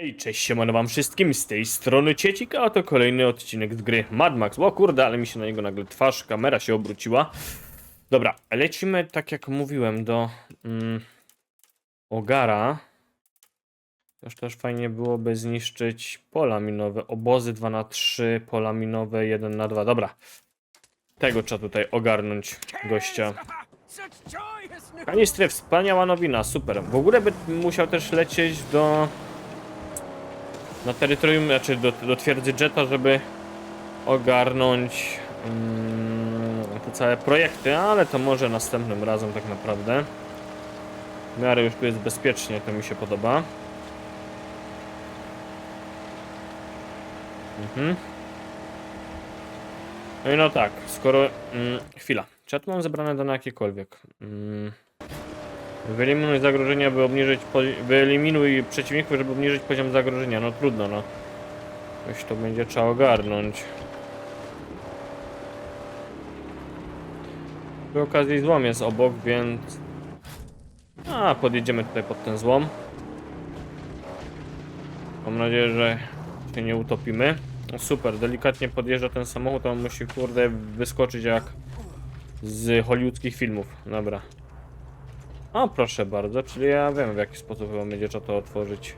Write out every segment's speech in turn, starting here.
Hej, cześć, siemano wam wszystkim, z tej strony Ciecik, a to kolejny odcinek z gry Mad Max. O kurde, ale mi się na niego nagle twarz, kamera się obróciła. Dobra, lecimy, tak jak mówiłem, do mm, Ogara. Też też fajnie byłoby zniszczyć pola minowe, obozy 2 na 3 pola minowe 1 na 2 Dobra, tego trzeba tutaj ogarnąć, gościa. Kanistry, wspaniała nowina, super. W ogóle by musiał też lecieć do... Na terytorium, znaczy do, do twierdzy Jetta, żeby ogarnąć mm, te całe projekty, ale to może następnym razem tak naprawdę. W miarę już tu jest bezpiecznie, to mi się podoba. Mhm. No i no tak, skoro... Mm, chwila. Czy ja tu mam zebrane dane jakiekolwiek? Mm. Wyeliminuj zagrożenia, by obniżyć Wyeliminuj przeciwników, żeby obniżyć poziom zagrożenia. No trudno, no. Coś to będzie trzeba ogarnąć. Przy okazji złom jest obok, więc... A, podjedziemy tutaj pod ten złom. Mam nadzieję, że się nie utopimy. No super, delikatnie podjeżdża ten samochód, on musi kurde wyskoczyć jak z hollywoodzkich filmów. Dobra. O, proszę bardzo, czyli ja wiem w jaki sposób będzie trzeba to otworzyć.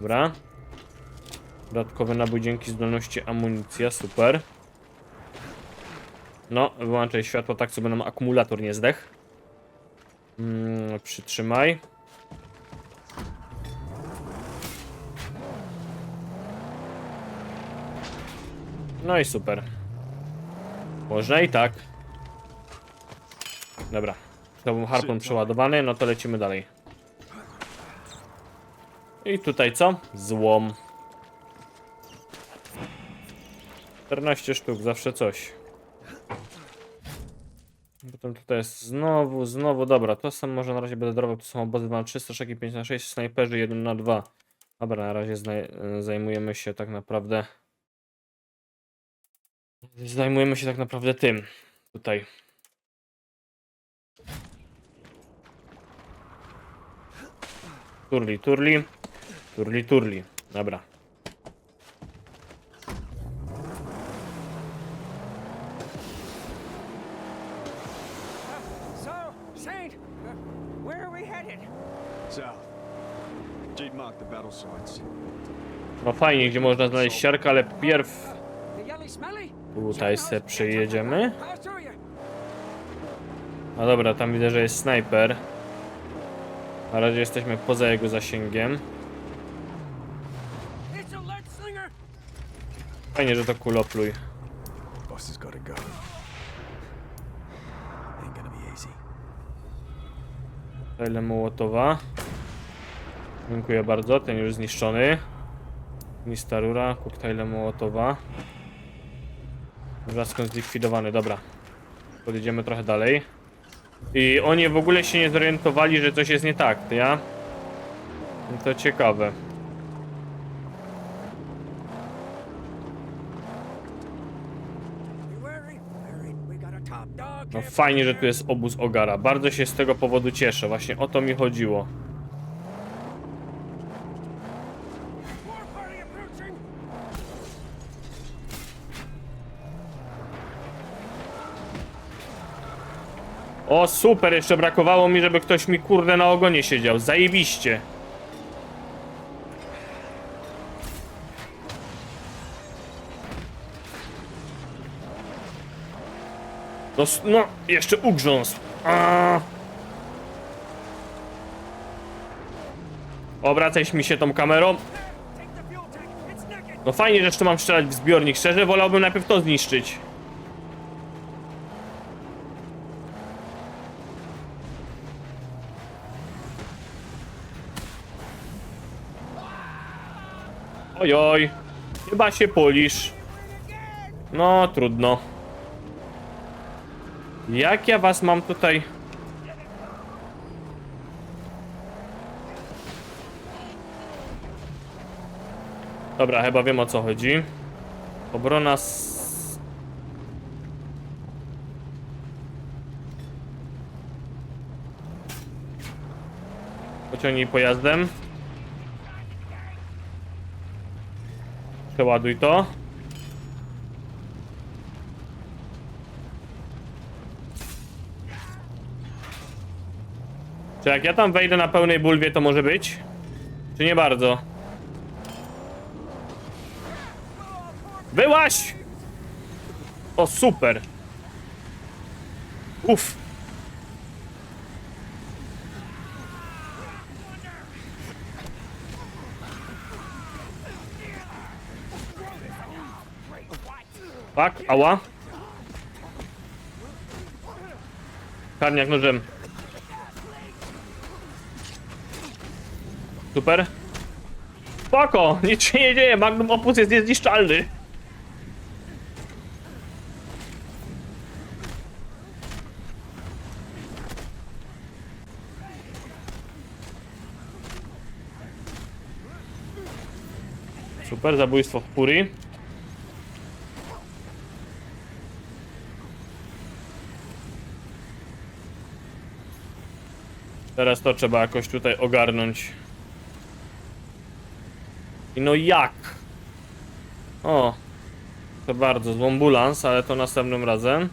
Dobra. Dodatkowy nabój dzięki zdolności amunicja, super. No, wyłączaj światło tak, żeby nam akumulator nie zdech. Mm, przytrzymaj. No i super. Można i tak. Dobra. To był harpun przeładowany, no to lecimy dalej. I tutaj co? Złom. 14 sztuk, zawsze coś. Potem tutaj jest znowu, znowu, dobra, to są może na razie będę darował, to są obozy 2 na 3, straszaki 5 na 6, snajperzy 1 na 2. Dobra, na razie zajmujemy się tak naprawdę Zajmujemy się tak naprawdę tym. Tutaj. Turli, turli. Turli, turli. Dobra. No fajnie, gdzie można znaleźć siarkę, ale pierw? Tutaj se przejedziemy. No dobra, tam widzę, że jest snajper. Na razie jesteśmy poza jego zasięgiem. Fajnie, że to kulopluj. Ile Mołotowa. Dziękuję bardzo, ten już zniszczony. Lista rura, koktajle Mołotowa. Wrzaskon zlikwidowany, dobra. Podjedziemy trochę dalej. I oni w ogóle się nie zorientowali, że coś jest nie tak, ja? To ciekawe. No fajnie, że tu jest obóz Ogara. Bardzo się z tego powodu cieszę. Właśnie o to mi chodziło. O super, jeszcze brakowało mi, żeby ktoś mi kurde na ogonie siedział. Zajebiście. No, no jeszcze ugrzązł. A. Obracaj mi się tą kamerą. No fajnie, że jeszcze mam strzelać w zbiornik. Szczerze wolałbym najpierw to zniszczyć. Ojoj. Chyba się polisz. No, trudno. Jak ja was mam tutaj... Dobra, chyba wiem o co chodzi. Obrona s... Pociągnij pojazdem. Przeładuj to. Czy jak ja tam wejdę na pełnej bulwie, to może być? Czy nie bardzo? Byłaś! O, super! Uff! Tak, ała. Karniak nożem. Super. Spoko, nic się nie dzieje, Magnum Opus jest niezniszczalny. Super, zabójstwo w Puri. Teraz to trzeba jakoś tutaj ogarnąć. I no jak? O. To bardzo zły ambulans, ale to następnym razem.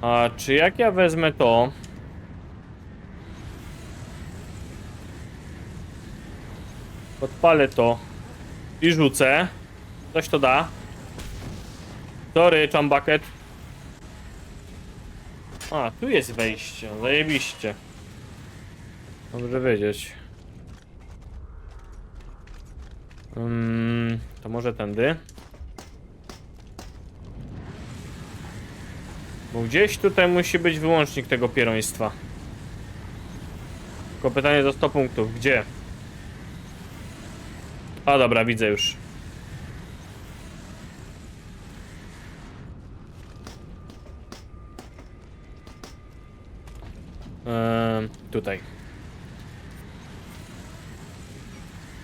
A czy jak ja wezmę to? Odpalę to i rzucę. Coś to da. Sorry, bucket. A, tu jest wejście, zajebiście. Dobrze wiedzieć. Um, to może tędy. Bo gdzieś tutaj musi być wyłącznik tego pieroństwa. Tylko pytanie za 100 punktów. Gdzie? A dobra, widzę już. Tutaj.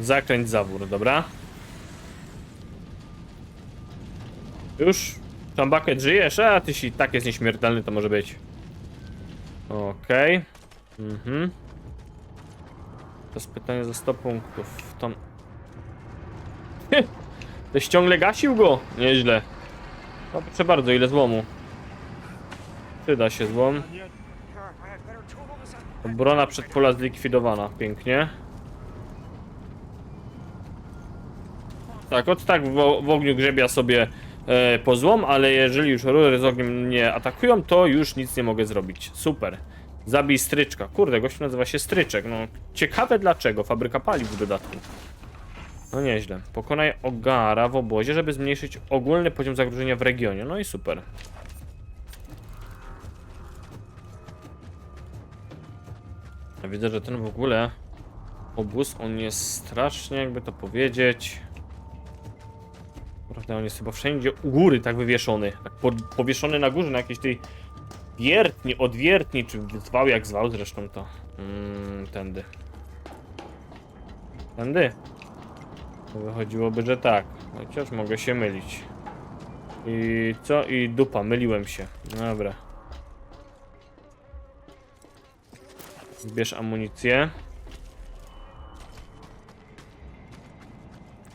Zakręć zawór, dobra. Już? Tam bucket żyjesz? A ty si tak jest nieśmiertelny, to może być. Okej. Mhm. To jest pytanie za 100 punktów. Tam... Ktoś ciągle gasił go? Nieźle. No proszę bardzo, ile złomu. Przyda się złom. Obrona przedpola zlikwidowana. Pięknie. Tak, od tak w, w ogniu grzebia sobie e, po złom, ale jeżeli już rury z ogniem mnie atakują, to już nic nie mogę zrobić. Super. Zabij stryczka. Kurde, gościu nazywa się stryczek. No, ciekawe dlaczego. Fabryka paliw w dodatku. No nieźle. Pokonaj Ogara w obozie, żeby zmniejszyć ogólny poziom zagrożenia w regionie. No i super. Ja widzę, że ten w ogóle obóz, on jest strasznie, jakby to powiedzieć... Prawda, on jest chyba wszędzie u góry tak wywieszony. Tak po, powieszony na górze, na jakiejś tej wiertni, odwiertni, czy zwał jak zwał zresztą to. Mm, tędy. Tędy? To Wychodziłoby, że tak. Chociaż mogę się mylić. I co? I dupa, myliłem się. Dobra. Zbierz amunicję.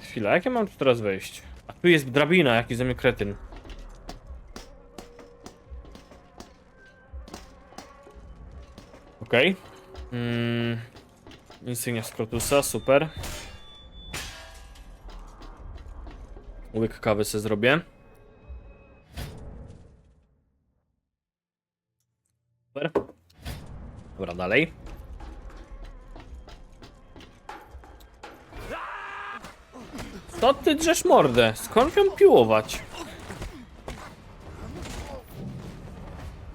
Chwila, jak ja mam tu teraz wejść? A tu jest drabina, jaki ze mnie kretyn. Okej. Okay. Mm, insygnia Skrotusa, super. Łyk kawy sobie zrobię. Dobra, dalej. Co ty drzesz mordę? Skąd ją piłować?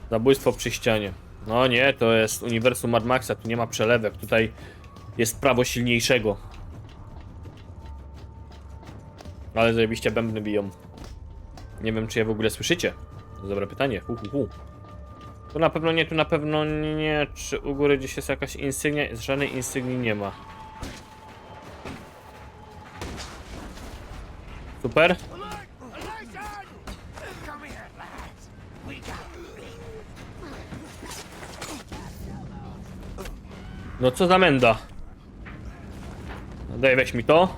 Zabójstwo przy ścianie. No nie, to jest uniwersum Mad Maxa, tu nie ma przelewek, tutaj jest prawo silniejszego. Ale zajebiście bębny biją. Nie wiem, czy je w ogóle słyszycie. To dobre pytanie. Hu, hu, hu. Tu na pewno nie, tu na pewno nie. Czy u góry gdzieś jest jakaś insygnia? Żadnej insygnii nie ma. Super. No co za menda? Daj, weź mi to.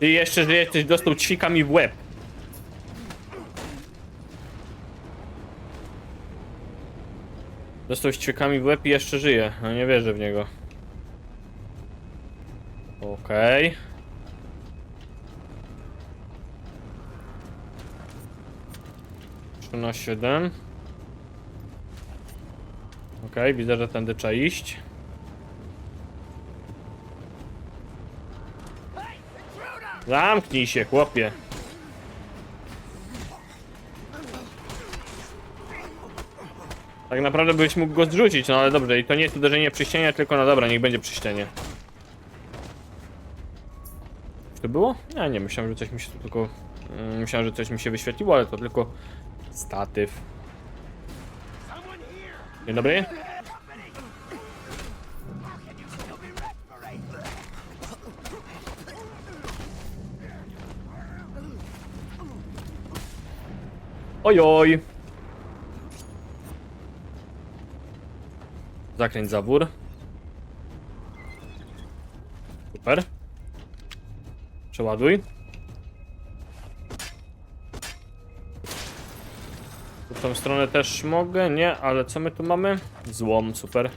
Ty jeszcze, że jesteś dostał ćwikami w łeb. Dostał ćwiekami w łeb i jeszcze żyje. No nie wierzę w niego. Okej. Trzy na 7. Okej, widzę, że tędy trzeba iść. Zamknij się, chłopie. Tak naprawdę byś mógł go zrzucić, no ale dobrze, i to nie jest uderzenie przy ścianie, tylko no dobra, niech będzie przy ścianie. Czy to było? Ja nie, myślałem, że coś mi się tylko... mm, Myślałem, że coś mi się wyświetliło, ale to tylko statyw. Dzień dobry. Oj, oj. Zakręć zawór. Super. Przeładuj. W tą stronę też mogę? Nie, ale co my tu mamy? Złom, super.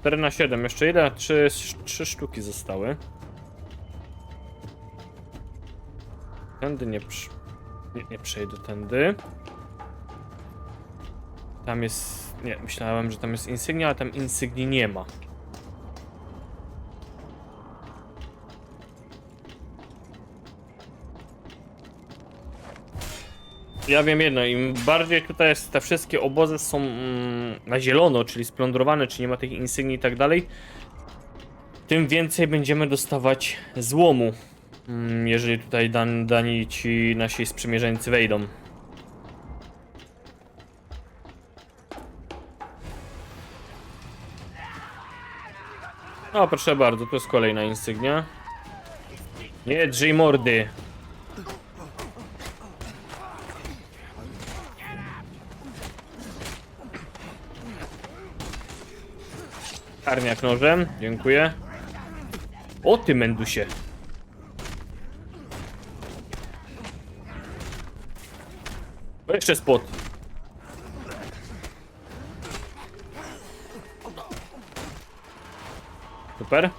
4 na 7, jeszcze ile? 3, 3 sztuki zostały. Tędy nie, nie, nie przejdę tędy. Tam jest... Nie, myślałem, że tam jest insygnia, ale tam insygnii nie ma. Ja wiem jedno, im bardziej tutaj jest, te wszystkie obozy są mm, na zielono, czyli splądrowane, czy nie ma tych insygnii i tak dalej, tym więcej będziemy dostawać złomu, mm, jeżeli tutaj dan, dani ci nasi sprzymierzeńcy wejdą. O, proszę bardzo, to jest kolejna insygnia. Nie drzyj mordy. Karniak nożem, dziękuję. O ty Mendusie. O, jeszcze spot. Super.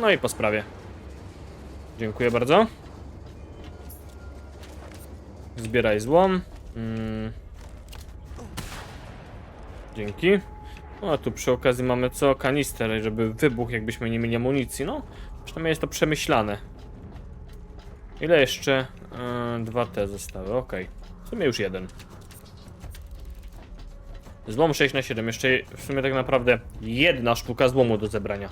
No i po sprawie. Dziękuję bardzo. Zbieraj złom. Mm. Dzięki. No a tu przy okazji mamy co? Kanister, żeby wybuch, jakbyśmy nie mieli amunicji. No, przynajmniej jest to przemyślane. Ile jeszcze? Yy, dwa te zostały, ok. W sumie już jeden. Złom 6 na 7 jeszcze w sumie tak naprawdę jedna sztuka złomu do zebrania.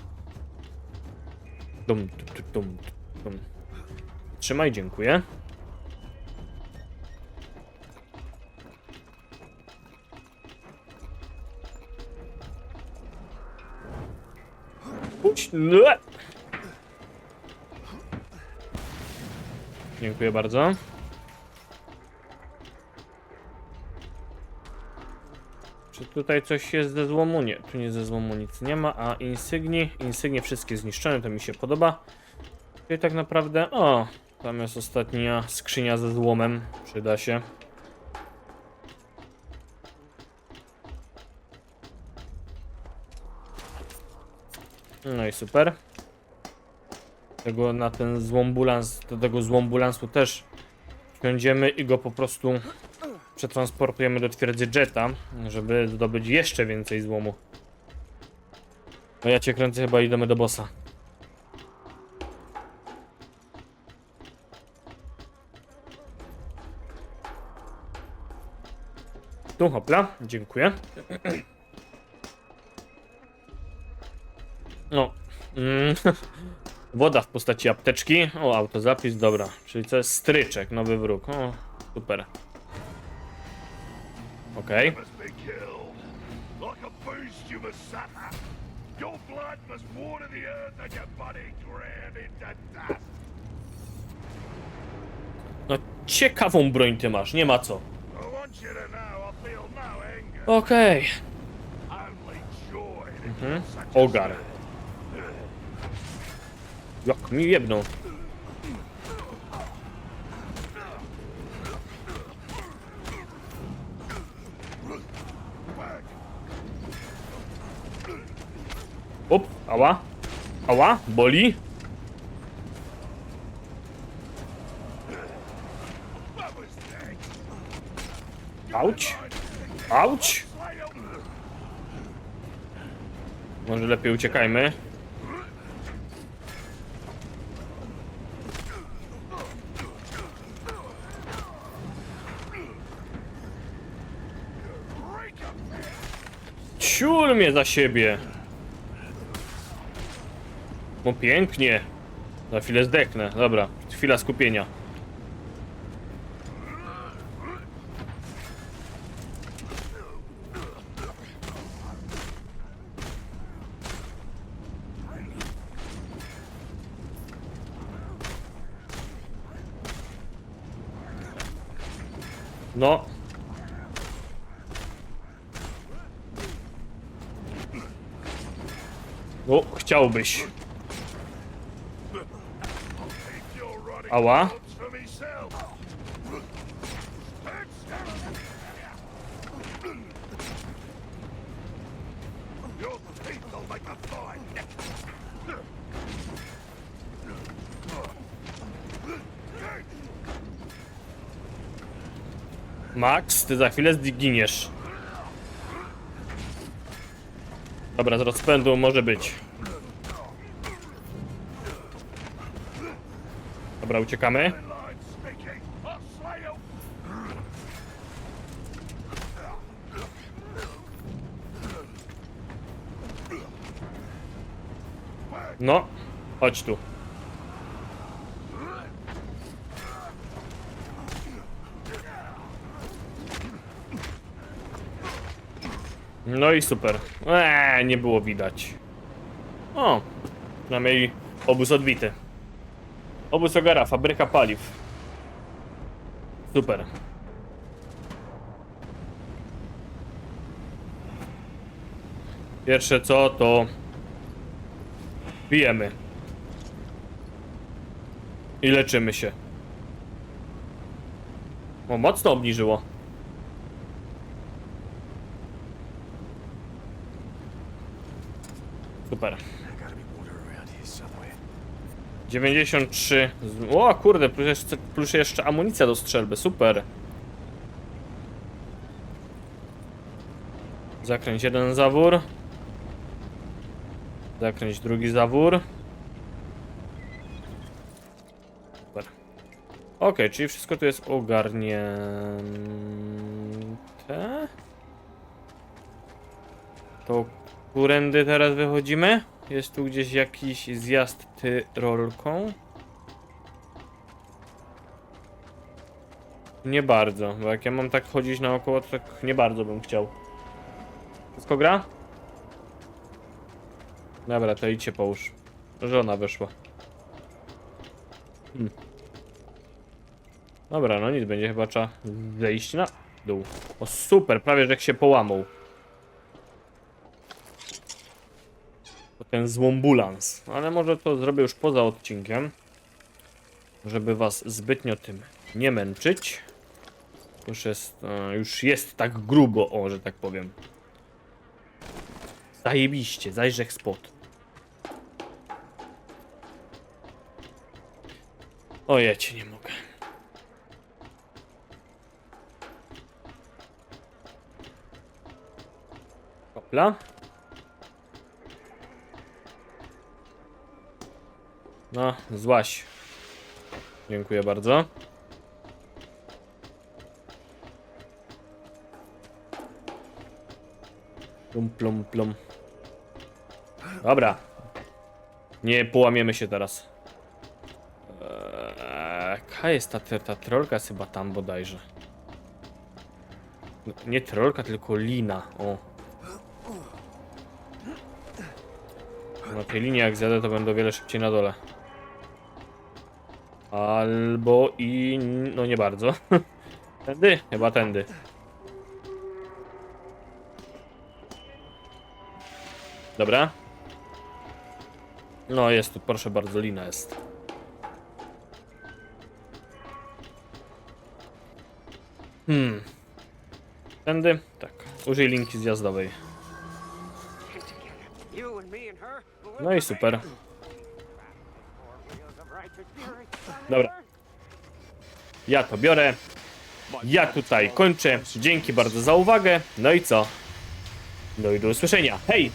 Dum, dum, dum, dum. Trzymaj, dziękuję. Dziękuję bardzo. Czy tutaj coś jest ze złomu? Nie, tu nie ze złomu nic nie ma, a insygni, insygnie wszystkie zniszczone, to mi się podoba. Czyli tak naprawdę, o, tam jest ostatnia skrzynia ze złomem, przyda się. No i super. Tego na ten złombulans, do tego złombulansu też wsiądziemy i go po prostu przetransportujemy do twierdzy Jetta, żeby zdobyć jeszcze więcej złomu. No ja cię kręcę, chyba idziemy do bossa. Tu, hopla, dziękuję. No. Mm. Woda w postaci apteczki. O, autozapis, dobra. Czyli to jest stryczek, nowy wróg. O, super. Okej. must be killed. Like a beast you must suffer. Your blood must water the earth and your body into dust. No, ciekawą broń ty masz, nie ma co. I want you to know I feel no anger, Okej. only joy to Mhm. Ogar. Jak mi jebną. Ała. Ała, boli. Auć. Auć. Może lepiej uciekajmy. Ciul mnie za siebie. No pięknie. Za chwilę zdechnę. Dobra, chwila skupienia. No. O, chciałbyś. Neck. Max, ty za chwilę zginiesz. Dobra, z rozpędu może być. Dobra, uciekamy. No, chodź tu. No i super. Eee, nie było widać. O, przynajmniej obóz odbity. Obóz Ogara, fabryka paliw. Super. Pierwsze co to Pijemy. I leczymy się. O, mocno obniżyło. Super. 93. Z- O kurde, plus jeszcze, plus jeszcze amunicja do strzelby, super. Zakręć jeden zawór. Zakręć drugi zawór. Super. Okej, czyli wszystko tu jest ogarnięte. To którędy teraz wychodzimy? Jest tu gdzieś jakiś zjazd tyrolką? Nie bardzo, bo jak ja mam tak chodzić naokoło, to tak nie bardzo bym chciał. Wszystko gra? Dobra, to idźcie połóż. Żona wyszła. Hmm. Dobra, no nic, będzie chyba trzeba zejść na dół. O super, prawie że się połamał. Ten złombulans. Ale może to zrobię już poza odcinkiem. Żeby was zbytnio tym nie męczyć. Już jest, e, już jest tak grubo, o, że tak powiem. Zajebiście, zajrzech spot. O, ja cię nie mogę. Kopla. No, złaś. Dziękuję bardzo. Plum, plum, plum. Dobra. Nie połamiemy się teraz. Eee, jest ta, ta, trolka? Chyba tam bodajże. No, nie trolka, tylko lina. O. Na tej linii jak zjadę, to będę o wiele szybciej na dole. Albo i... no nie bardzo. Tędy? Chyba tędy. Dobra. No jest tu, proszę bardzo, lina jest. Hmm. Tędy? Tak. Użyj linki zjazdowej. No i super. Dobra. Ja to biorę. Ja tutaj kończę. Dzięki bardzo za uwagę. No i co? No i do usłyszenia. Hej!